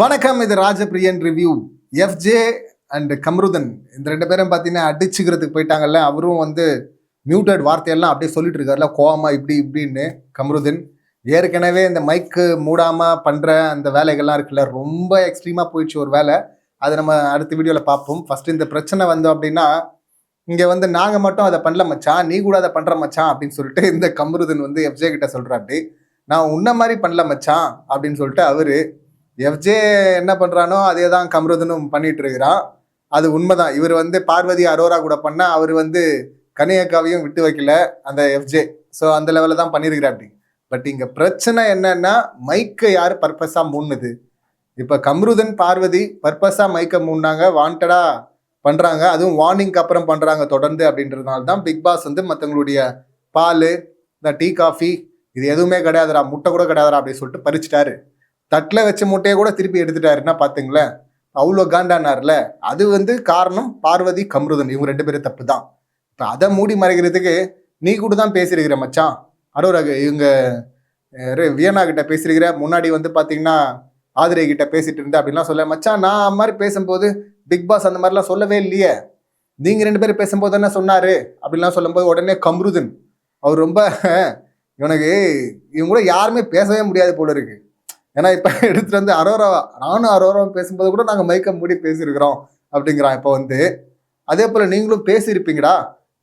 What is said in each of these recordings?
வணக்கம் இது Rajapriyan review. FJ and Kamrudin இந்த ரெண்டு பேரும் பார்த்தீங்கன்னா அடிச்சுக்கிறதுக்கு போயிட்டாங்கல்ல. அவரும் வந்து மியூட்டட் வார்த்தையெல்லாம் அப்படியே சொல்லிட்டு இருக்காருல கோவமா இப்படி இப்படின்னு. கம்ருதன் ஏற்கனவே இந்த மைக்கு மூடாமல் பண்ணுற அந்த வேலைகள்லாம் இருக்குல்ல ரொம்ப எக்ஸ்ட்ரீமாக போயிடுச்சு ஒரு வேலை அதை நம்ம அடுத்த வீடியோவில் பார்ப்போம். ஃபஸ்ட்டு இந்த பிரச்சனை வந்தோம் அப்படின்னா இங்கே வந்து நாங்கள் மட்டும் அதை பண்ணல மச்சான் நீ கூட அதை பண்ணுற மச்சான் அப்படின்னு சொல்லிட்டு இந்த கம்ருதன் வந்து எஃப்ஜே கிட்ட சொல்கிறாரு நான் உன்ன மாதிரி பண்ணல மச்சான் அப்படின்னு சொல்லிட்டு அவரு எஃப்ஜே என்ன பண்ணுறானோ அதே தான் கம்ருதனும் பண்ணிட்டு இருக்கிறான் அது உண்மைதான். இவர் வந்து பார்வதி அரோரா கூட பண்ண அவர் வந்து கனியக்காவையும் விட்டு வைக்கல அந்த எஃப்ஜே. ஸோ அந்த லெவலில் தான் பண்ணியிருக்கிறார் அப்படி. பட் இங்கே பிரச்சனை என்னன்னா மைக்கை யார் பர்பஸாக மூணுது? இப்போ கம்ருதன் பார்வதி பர்பஸாக மைக்கை மூடினாங்க வாண்டடாக பண்ணுறாங்க அதுவும் வார்னிங்க்கு அப்புறம் பண்ணுறாங்க தொடர்ந்து அப்படின்றதுனால தான் பிக் பாஸ் வந்து மற்றவங்களுடைய பால் இந்த டீ காஃபி இது எதுவுமே கிடையாதுடா முட்டை கூட கிடையாதுடா அப்படின்னு சொல்லிட்டு பறிச்சிட்டாரு. தட்டில் வச்ச மூட்டையை கூட திருப்பி எடுத்துட்டாருன்னா பார்த்துங்களேன் அவ்வளோ காண்டானார்ல. அது வந்து காரணம் பார்வதி கம்ருதன். இவங்க ரெண்டு பேரும் தப்பு தான் இப்போ அதை மூடி மறைக்கிறதுக்கு நீ கூட தான் பேசியிருக்கிற மச்சான். அரோரா இவங்க வியனா கிட்ட பேசியிருக்கிற. முன்னாடி வந்து பார்த்தீங்கன்னா ஆதிரை கிட்ட பேசிட்டு இருந்தேன் அப்படின்லாம் சொல்ல மச்சான் நான் அந்த மாதிரி பேசும்போது பிக் பாஸ் அந்த மாதிரிலாம் சொல்லவே இல்லையே. நீங்கள் ரெண்டு பேரும் பேசும்போது என்ன சொன்னாரு? அப்படின்லாம் சொல்லும்போது உடனே கம்ருதன். அவர் ரொம்ப இவனுக்கு இவங்க கூட யாருமே பேசவே முடியாது போல இருக்குது ஏன்னா இப்போ எடுத்துட்டு வந்து அரோரா நானும் அரோராவும் பேசும்போது கூட நாங்கள் மைக்கை மூடி பேசியிருக்கிறோம் அப்படிங்கிறான் இப்போ வந்து. அதே போல் நீங்களும் பேசியிருப்பீங்கடா.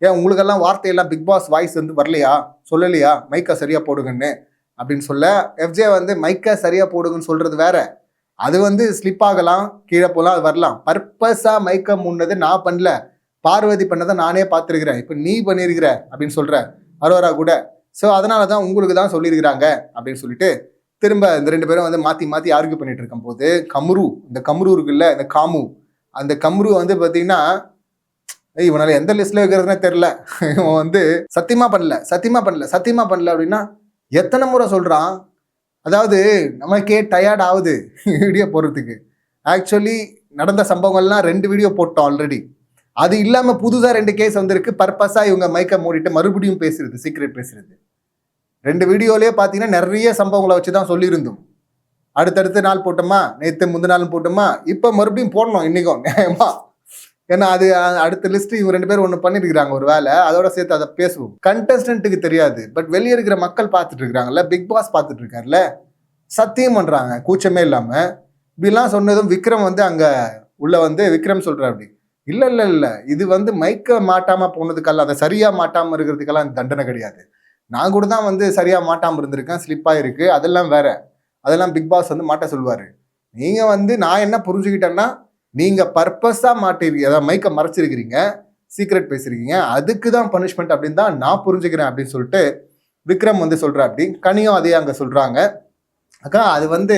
ஏன் உங்களுக்கெல்லாம் வார்த்தையெல்லாம் பிக் பாஸ் வாய்ஸ் வந்து வரலையா? சொல்லலையா? மைக்கை சரியாக போடுங்கன்னு அப்படின்னு சொல்ல எஃப்ஜே வந்து மைக்கை சரியாக போடுங்கன்னு சொல்கிறது வேற. அது வந்து ஸ்லிப் ஆகலாம் கீழே போகலாம் அது வரலாம். பர்பஸாக மைக்கை முன்னது நான் பண்ணல. பார்வதி பண்ணதை நானே பார்த்துருக்கிறேன். இப்போ நீ பண்ணியிருக்கிற அப்படின்னு சொல்கிற அரோரா கூட. ஸோ அதனால தான் உங்களுக்கு தான் சொல்லியிருக்கிறாங்க அப்படின்னு சொல்லிட்டு திரும்ப இந்த ரெண்டு பேரும் வந்து மாற்றி மாற்றி ஆர்கியூ பண்ணிட்டு இருக்கும் போது கம்ரு இந்த கம்ரு இருக்குல்ல இந்த காமு அந்த கம்ரு வந்து பார்த்தீங்கன்னா இவனால் இவனால எந்த லிஸ்ட்ல இருக்கிறதுனே தெரில இவன் வந்து சத்தியமா பண்ணல சத்தியமா பண்ணல சத்தியமா பண்ணல அப்படின்னா எத்தனை முறை சொல்கிறான் அதாவது நமக்கே டயர்ட் ஆகுது வீடியோ போடுறதுக்கு. ஆக்சுவலி நடந்த சம்பவங்கள்லாம் ரெண்டு வீடியோ போட்டோம் ஆல்ரெடி அது இல்லாமல் புதுசாக ரெண்டு கேஸ் வந்திருக்கு. பர்பஸாக இவங்க மைக்கை மூடிட்டு மறுபடியும் பேசுறது சீக்ரெட் பேசுறது. ரெண்டு வீடியோலேயே பார்த்தீங்கன்னா நிறைய சம்பவங்களை வச்சு தான் சொல்லியிருந்தோம். அடுத்தடுத்த நாள் போட்டோமா? நேற்று முந்தின நாள் போட்டோமா? இப்போ மறுபடியும் போடணும் இன்றைக்கும் நியாயமா ஏன்னா அது அடுத்த லிஸ்ட் இவங்க ரெண்டு பேரும் ஒன்று பண்ணிருக்கிறாங்க ஒரு வேலை அதோட சேர்த்து அதை பேசுவோம். கண்டஸ்டன்ட்டுக்கு தெரியாது. பட் வெளியே இருக்கிற மக்கள் பார்த்துட்டு இருக்கிறாங்கல்ல பிக் பாஸ் பார்த்துட்டு இருக்காருல்ல சத்தியம் பண்ணுறாங்க கூச்சமே இல்லாமல் இப்படிலாம் சொன்னதும் விக்ரம் வந்து அங்கே உள்ளே வந்து விக்ரம் சொல்கிறார் அப்படி. இல்லை இல்லை இல்லை. இது வந்து மைக்க மாட்டாமல் போனதுக்கெல்லாம் அதை சரியாக மாட்டாமல் இருக்கிறதுக்கெல்லாம் தண்டனை கிடையாது. நான் கூட தான் வந்து சரியாக மாட்டாமல் இருந்திருக்கேன் ஸ்லிப்பாக இருக்குது அதெல்லாம் வேற. அதெல்லாம் பிக் பாஸ் வந்து மாட்ட சொல்வார் நீங்கள் வந்து நான் என்ன புரிஞ்சுக்கிட்டேன்னா நீங்கள் பர்பஸாக மாட்டிருக்கீங்க அதாவது மைக்கை மறைச்சிருக்கிறீங்க சீக்ரெட் பேசியிருக்கீங்க அதுக்கு தான் பனிஷ்மெண்ட் அப்படின்னு தான் நான் புரிஞ்சுக்கிறேன் அப்படின்னு சொல்லிட்டு விக்ரம் வந்து சொல்றா அப்படி. கனியும் அதே அங்கே சொல்கிறாங்க அக்கா அது வந்து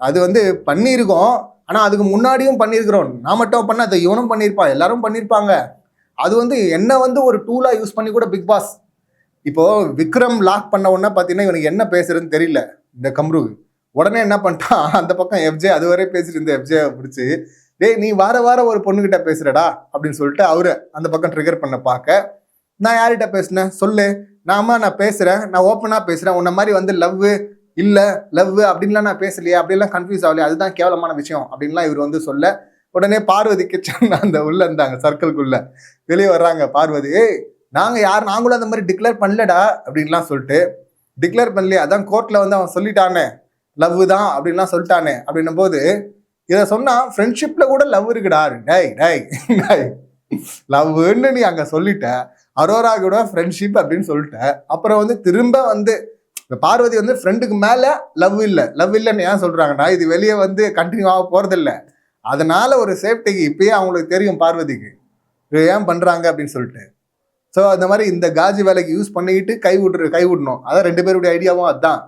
அது வந்து பண்ணியிருக்கோம். ஆனால் அதுக்கு முன்னாடியும் பண்ணியிருக்கிறோம். நான் மட்டும் பண்ண அதை இவனும் பண்ணியிருப்பான் எல்லாரும் பண்ணியிருப்பாங்க. அது வந்து என்ன வந்து ஒரு டூலாக யூஸ் பண்ணி கூட பிக் பாஸ் இப்போ விக்ரம் லாக் பண்ண உடனே பார்த்தீங்கன்னா இவனுக்கு என்ன பேசுறதுன்னு தெரியல இந்த கம்ரு உடனே என்ன பண்ணிட்டான்? அந்த பக்கம் எஃப்ஜே அதுவரை பேசிட்டு இருந்த எஃப்ஜே பிடிச்சி டேய் நீ வார வாரம் ஒரு பொண்ணுகிட்ட பேசுறடா அப்படின்னு சொல்லிட்டு அவரு அந்த பக்கம் ட்ரிகர் பண்ண பார்க்க நான் யார்கிட்ட பேசினேன்? சொல்லு. நாம நான் பேசுறேன். நான் ஓப்பனாக பேசுறேன். உன்ன மாதிரி வந்து லவ் இல்லை லவ் அப்படின்லாம் நான் பேசலையே. அப்படிலாம் கன்ஃபியூஸ் ஆகலையே. அதுதான் கேவலமான விஷயம் அப்படின்லாம் இவர் வந்து சொல்ல உடனே பார்வதி கிச்சன் அந்த உள்ள இருந்தாங்க சர்க்கிள்குள்ள வெளியே வர்றாங்க பார்வதி ஏய் நாங்கள் யார் நாங்களும் அந்த மாதிரி டிக்ளேர் பண்ணலடா அப்படின்லாம் சொல்லிட்டு டிக்ளேர் பண்ணலையே அதான் கோர்ட்டில் வந்து அவன் சொல்லிட்டானே லவ் தான் அப்படின்லாம் சொல்லிட்டானே அப்படின்னும் போது இதை சொன்னால் ஃப்ரெண்ட்ஷிப்பில் கூட லவ் இருக்குடா டேய் டேய் டை லவ்னு நீ அங்கே சொல்லிட்ட அரோரா கூட ஃப்ரெண்ட்ஷிப் அப்படின்னு சொல்லிட்ட அப்புறம் வந்து திரும்ப வந்து இந்த பார்வதி வந்து ஃப்ரெண்டுக்கு மேலே லவ் இல்லை லவ் இல்லைன்னு ஏன் சொல்கிறாங்கன்னா இது வெளியே வந்து கண்டினியூ ஆக போகிறதில்ல அதனால ஒரு சேஃப்டிக்கு இப்பயே அவங்களுக்கு தெரியும் பார்வதிக்கு. இது ஏன் பண்ணுறாங்க அப்படின்னு சொல்லிட்டு. ஸோ அந்த மாதிரி இந்த காஜி வேலைக்கு யூஸ் பண்ணிக்கிட்டு கை விட்ரு கை விடணும். அதான் ரெண்டு பேருடைய ஐடியாவும் அதுதான்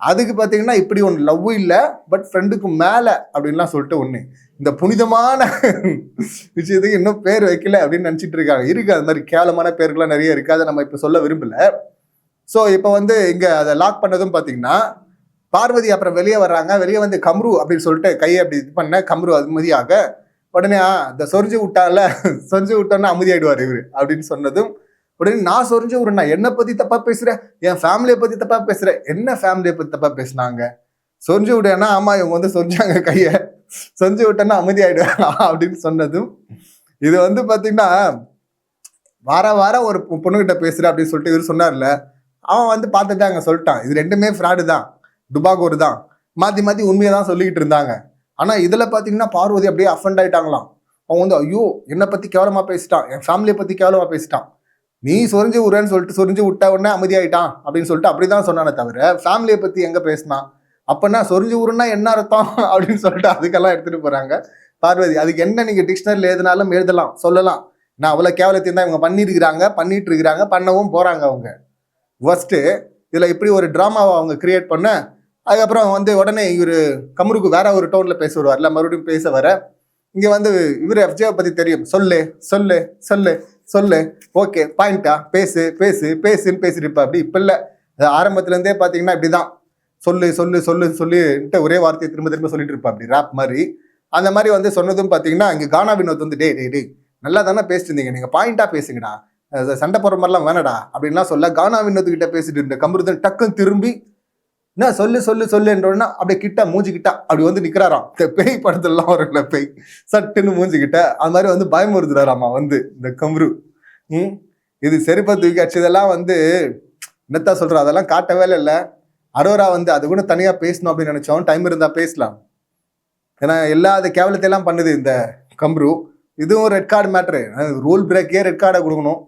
அதுக்கு பார்த்தீங்கன்னா இப்படி ஒன்று லவ்வும் இல்லை பட் ஃப்ரெண்டுக்கு மேலே அப்படின்லாம் சொல்லிட்டு ஒன்று இந்த புனிதமான விஷயத்துக்கு இன்னும் பேர் வைக்கல அப்படின்னு நினச்சிட்டு இருக்காங்க. இருக்குது அது மாதிரி கேவலமான பேர்கள்லாம் நிறைய இருக்காது அதை நம்ம இப்போ சொல்ல விரும்பலை. ஸோ இப்போ வந்து இங்கே அதை லாக் பண்ணதும் பார்த்தீங்கன்னா பார்வதி அப்புறம் வெளியே வர்றாங்க. வெளியே வந்து கம்ரு அப்படின்னு சொல்லிட்டு கையை அப்படி இது பண்ண கம்ரு அதுமதியாக உடனே இந்த சொரிஞ்சு விட்டால சொரிஞ்சு விட்டோன்னா அமைதியாயிடுவார் இவரு அப்படின்னு சொன்னதும் உடனே நான் சொரிஞ்சு விடுறேன் என்னை பத்தி தப்பா பேசுறேன் என் ஃபேமிலியை பத்தி தப்பா பேசுறேன் என்ன ஃபேமிலியை பத்தி தப்பா பேசுனாங்க? சொரிஞ்சு விட்டேன்னா ஆமா இவங்க வந்து சொரிஞ்சாங்க கையை. சொரிஞ்சு விட்டேன்னா அமைதியாயிடுவேன் அப்படின்னு சொன்னதும் இது வந்து பாத்தீங்கன்னா வார வாரம் ஒரு பொ- பொண்ணுகிட்ட பேசுற அப்படின்னு சொல்லிட்டு இவர் சொன்னார்ல அவன் வந்து பார்த்துட்டு அங்கே சொல்லிட்டான். இது ரெண்டுமே ஃப்ராடு தான். டுபாகோர் தான். மாத்தி மாத்தி உண்மையை தான் சொல்லிக்கிட்டு இருந்தாங்க. ஆனால் இதில் பார்த்தீங்கன்னா பார்வதி அப்படியே அஃபண்ட் ஆயிட்டாங்களாம். அவன் வந்து ஐயோ என்னை பற்றி கேவலமாக பேசிட்டான். என் ஃபேமிலியை பற்றி கேவலமாக பேசிட்டான். நீ சொரிஞ்சு விடுறேன்னு சொல்லிட்டு சொரிஞ்சு விட்ட உடனே அமைதியாயிட்டான். அப்படின்னு சொல்லிட்டு அப்படி தான் சொன்னானே தவிர ஃபேமிலியை பற்றி எங்கே பேசினான் அப்போனா சொரிஞ்சு ஊருன்னா என்ன அர்த்தம்? அப்படின்னு சொல்லிட்டு அதுக்கெல்லாம் எடுத்துகிட்டு போகிறாங்க பார்வதி. அதுக்கு என்ன நீங்கள் டிக்ஷனரியில் எழுதினாலும் எழுதலாம் சொல்லலாம். நான் அவ்வளோ கேவலத்தையும் தான் இவங்க பண்ணியிருக்கிறாங்க பண்ணிட்டு இருக்கிறாங்க பண்ணவும் போகிறாங்க அவங்க. ஃபஸ்ட்டு இதில் இப்படி ஒரு ட்ராமாவை அவங்க கிரியேட் பண்ண அதுக்கப்புறம் வந்து உடனே இவர் கமருக்கு வேற ஒரு டோன்ல பேச வருவார்ல மறுபடியும் பேச வர. இங்க வந்து இவர் எஃப்ஜேவை பத்தி தெரியும். சொல்லு சொல்லு சொல்லு சொல்லு. ஓகே பாயிண்டா பேசு பேசு பேசுன்னு பேசிட்டு இருப்பா. அப்படி இப்ப இல்ல. அது ஆரம்பத்துல இருந்தே பாத்தீங்கன்னா இப்படிதான். சொல்லு சொல்லு சொல்லு சொல்லிட்டு ஒரே வார்த்தையை திரும்ப திரும்ப சொல்லிட்டு இருப்பா. அப்படி ரேப் மாதிரி. அந்த மாதிரி வந்து சொன்னதும் பாத்தீங்கன்னா இங்க கானா வினோத் வந்து டே டே டே நல்லா தானே பேசிட்டு இருந்தீங்க. நீங்க பாயிண்டா பேசுங்கடா. சண்டை போடுற மாதிரிலாம் வேணடா. அப்படின்லாம் சொல்ல கானா வினோத் கிட்ட பேசிட்டு இருந்த கமருதன் டக்குன்னு திரும்பி என்ன சொல்லு சொல்லு சொல்லுன்றோன்னா அப்படியே கிட்ட மூஞ்சி அப்படி வந்து நிற்கிறாராம் இந்த பேய் படத்துலலாம் வரும்ல பேய். சட்டுன்னு மூஞ்சிக்கிட்ட. அது மாதிரி வந்து பயமுறுத்துறாராமா வந்து இந்த கம்ரு. ம்? இது செருப்பை தூக்கி அடிச்சதெல்லாம் வந்து என்னத்தா சொல்கிறா அதெல்லாம் காட்டவே இல்லை. அரோரா வந்து அது கூட தனியாக பேசணும் அப்படின்னு நினச்சோம் டைம் இருந்தால் பேசலாம். ஏன்னா எல்லா அது கேவலத்தையெல்லாம் பண்ணுது இந்த கம்ரு. இதுவும் ரெட் கார்டு மேட்ரு ரூல் பிரேக்கே ரெட் கார்டை கொடுக்கணும்.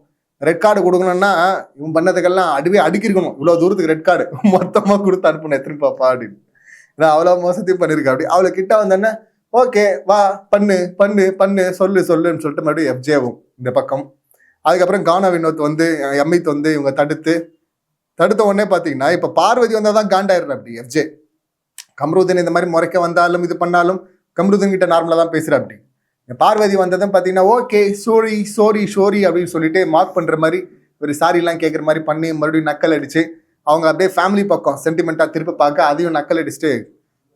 ரெட் கார்டு கொடுக்கணும்னா இவன் பண்ணதுக்கெல்லாம் அடிவே அடுக்கிருக்கணும். இவ்வளோ தூரத்துக்கு ரெட் கார்டு மொத்தமாக கொடுத்து அனுப்பணும் எத்தனை பாப்பா அப்படின்னு. ஏன்னா அவ்வளோ மோசத்தையும் பண்ணியிருக்கா. அப்படி அவளை கிட்ட வந்தோடனே ஓகே வா பண்ணு பண்ணு பண்ணு சொல்லு சொல்லுன்னு சொல்லிட்டு மறுபடியும் எஃப்ஜேவும் இந்த பக்கம். அதுக்கப்புறம் கானா வினோத் வந்து எம்ஐத் வந்து இவங்க தடுத்து. தடுத்த உடனே பார்த்தீங்கன்னா இப்போ பார்வதி வந்தால் தான் காண்டாயிடுற அப்படி எஃப்ஜே கம்ருதன் இந்த மாதிரி முறைக்க வந்தாலும் இது பண்ணாலும் கம்ருதன் கிட்ட நார்மலாக தான் பேசுகிற அப்படி. பார்வதி வந்ததும் பார்த்தீங்கன்னா ஓகே சோரி சோரி ஷோரி அப்படின்னு சொல்லிட்டு மார்க் பண்ணுற மாதிரி ஒரு சாரிலாம் கேட்குற மாதிரி பண்ணி மறுபடியும் நக்கல் அடிச்சு அவங்க அப்படியே ஃபேமிலி பக்கம் சென்டிமெண்ட்டாக திருப்பி பார்க்க அதையும் நக்கல் அடிச்சுட்டு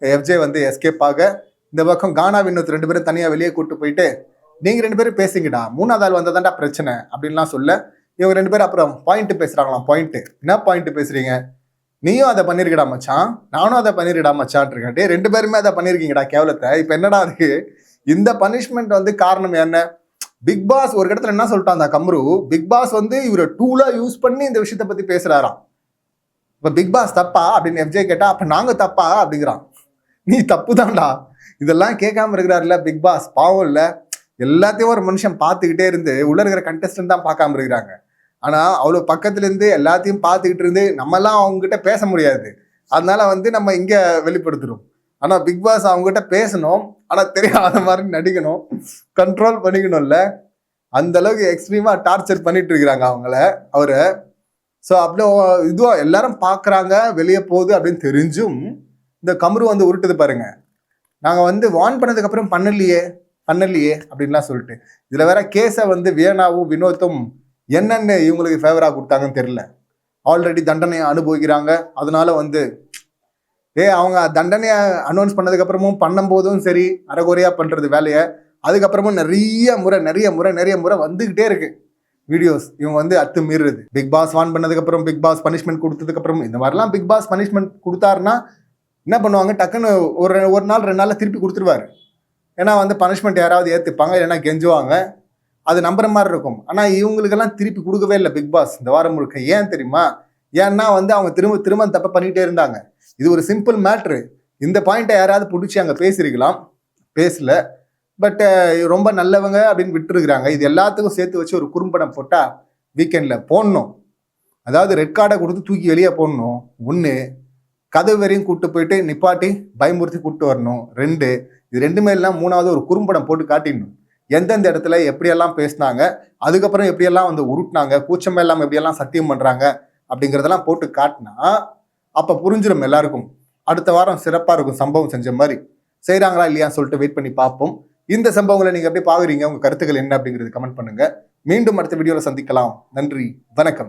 எஃப்ஜே வந்து எஸ்கேப் ஆக இந்த பக்கம் கானா வினோத் ரெண்டு பேரும் தனியாக வெளியே கூப்பிட்டு போயிட்டு நீங்கள் ரெண்டு பேரும் பேசுங்கடா மூணாவது ஆள் வந்ததாண்டா பிரச்சனை அப்படின்லாம் சொல்ல இவங்க ரெண்டு பேரும் அப்புறம் பாயிண்ட் பேசுகிறாங்களாம் பாயிண்ட்டு என்ன பாயிண்ட் பேசுறீங்க? நீயும் அதை பண்ணிருக்கடா மச்சான். நானும் அதை பண்ணிருக்கடா மச்சான் இருக்கேன். ரெண்டு பேருமே அதை பண்ணியிருக்கீங்கடா கேவலத்தை. இப்போ என்னடா அதுக்கு இந்த பனிஷ்மெண்ட் வந்து காரணம் என்ன? பிக் பாஸ் ஒரு இடத்துல என்ன சொல்லிட்டான் அந்த கம்ரு? பிக் பாஸ் வந்து இவரை டூலா யூஸ் பண்ணி இந்த விஷயத்த பத்தி பேசுறாராம். இப்ப பிக் பாஸ் தப்பா? அப்படின்னு எஃப்ஜே கேட்டா அப்ப நாங்க தப்பா? அப்படிங்கிறான். நீ தப்பு தான்டா இதெல்லாம் கேட்காம இருக்கிறாருல பிக் பாஸ் பாவம் இல்ல. எல்லாத்தையும் ஒரு மனுஷன் பார்த்துக்கிட்டே இருந்து உள்ள இருக்கிற கண்டஸ்டன்ட் தான் பார்க்காம இருக்கிறாங்க. ஆனா அவ்வளவு பக்கத்துல இருந்து எல்லாத்தையும் பார்த்துக்கிட்டு இருந்து நம்மலாம் அவங்க கிட்ட பேச முடியாது. அதனால வந்து நம்ம இங்க வெளிப்படுத்துறோம். ஆனா பிக் பாஸ் அவங்ககிட்ட பேசணும். ஆனா தெரியாத மாதிரி நடிக்கணும். கண்ட்ரோல் பண்ணிக்கணும்ல. அந்த அளவுக்கு எக்ஸ்ட்ரீமா டார்ச்சர் பண்ணிட்டு இருக்கிறாங்க அவங்கள. அவரை. ஸோ அப்படியே இதுவா எல்லாரும் பார்க்குறாங்க வெளியே போகுது அப்படின்னு தெரிஞ்சும் இந்த கமரு வந்து உருட்டுது பாருங்க. நாங்க வந்து வான் பண்ணதுக்கு அப்புறம் பண்ணலையே. பண்ணலையே அப்படின்லாம் சொல்லிட்டு. இதுல வேற கேஸை வந்து வியனாவும் வினோத்தும் என்னென்ன இவங்களுக்கு ஃபேவரா கொடுத்தாங்கன்னு தெரியல. ஆல்ரெடி தண்டனையை அனுபவிக்கிறாங்க. அதனால வந்து ஏ அவங்க தண்டனையை அனௌன்ஸ் பண்ணதுக்கப்புறமும் பண்ணும்போதும் சரி அறகுறையாக பண்ணுறது வேலையை அதுக்கப்புறமும் நிறைய முறை நிறைய முறை நிறைய முறை வந்துக்கிட்டே இருக்கு. வீடியோஸ் இவங்க வந்து அத்து மீறுறது பிக் பாஸ் வான் பண்ணதுக்கப்புறம் பிக் பாஸ் பனிஷ்மெண்ட் கொடுத்ததுக்கப்புறம் இந்த மாதிரிலாம் பிக் பாஸ் பனிஷ்மெண்ட் கொடுத்தாருன்னா என்ன பண்ணுவாங்க? டக்குன்னு ஒரு ஒரு நாள் ரெண்டு நாளில் திருப்பி கொடுத்துருவாரு. ஏன்னா வந்து பனிஷ்மெண்ட் யாராவது ஏற்றுப்பாங்க இல்லைன்னா கெஞ்சுவாங்க. அது நம்புற மாதிரி இருக்கும். ஆனால் இவங்களுக்கெல்லாம் திருப்பி கொடுக்கவே இல்லை பிக் பாஸ் இந்த வாரம் முழுக்க. ஏன் தெரியுமா? ஏன்னா வந்து அவங்க திரும்ப திரும்ப தப்பை பண்ணிகிட்டே இருந்தாங்க. இது ஒரு சிம்பிள் மேட்ரு இந்த பாயிண்ட்டை யாராவது பிடிச்சி அங்கே பேசியிருக்கலாம் பேசல. பட் ரொம்ப நல்லவங்க அப்படின்னு விட்டுருக்குறாங்க. இது எல்லாத்துக்கும் சேர்த்து வச்சு ஒரு குறும்படம் போட்டால் வீக்கெண்டில் போடணும். அதாவது ரெட் கார்டை கொடுத்து தூக்கி வெளியே போடணும். ஒன்று கதவு வரையும் கூப்பிட்டு போயிட்டு நிப்பாட்டி பயமுறுத்தி கூப்பிட்டு வரணும். ரெண்டு இது ரெண்டுமே எல்லாம் மூணாவது ஒரு குறும்படம் போட்டு காட்டிடணும். எந்தெந்த இடத்துல எப்படியெல்லாம் பேசினாங்க அதுக்கப்புறம் எப்படியெல்லாம் வந்து உருட்டினாங்க கூச்சமே இல்லாமல் எப்படியெல்லாம் சத்தியம் பண்ணுறாங்க அப்படிங்கிறதெல்லாம் போட்டு காட்டினா அப்போ புரிஞ்சிடும் எல்லாருக்கும். அடுத்த வாரம் சிறப்பாக இருக்கும் சம்பவம் செஞ்ச மாதிரி. செய்கிறாங்களா இல்லையான்னு சொல்லிட்டு வெயிட் பண்ணி பார்ப்போம். இந்த சம்பவங்களை நீங்கள் எப்படி பார்க்குறீங்க. உங்கள் கருத்துக்கள் என்ன அப்படிங்கிறது கமெண்ட் பண்ணுங்க. மீண்டும் அடுத்த வீடியோவில் சந்திக்கலாம். நன்றி. வணக்கம்.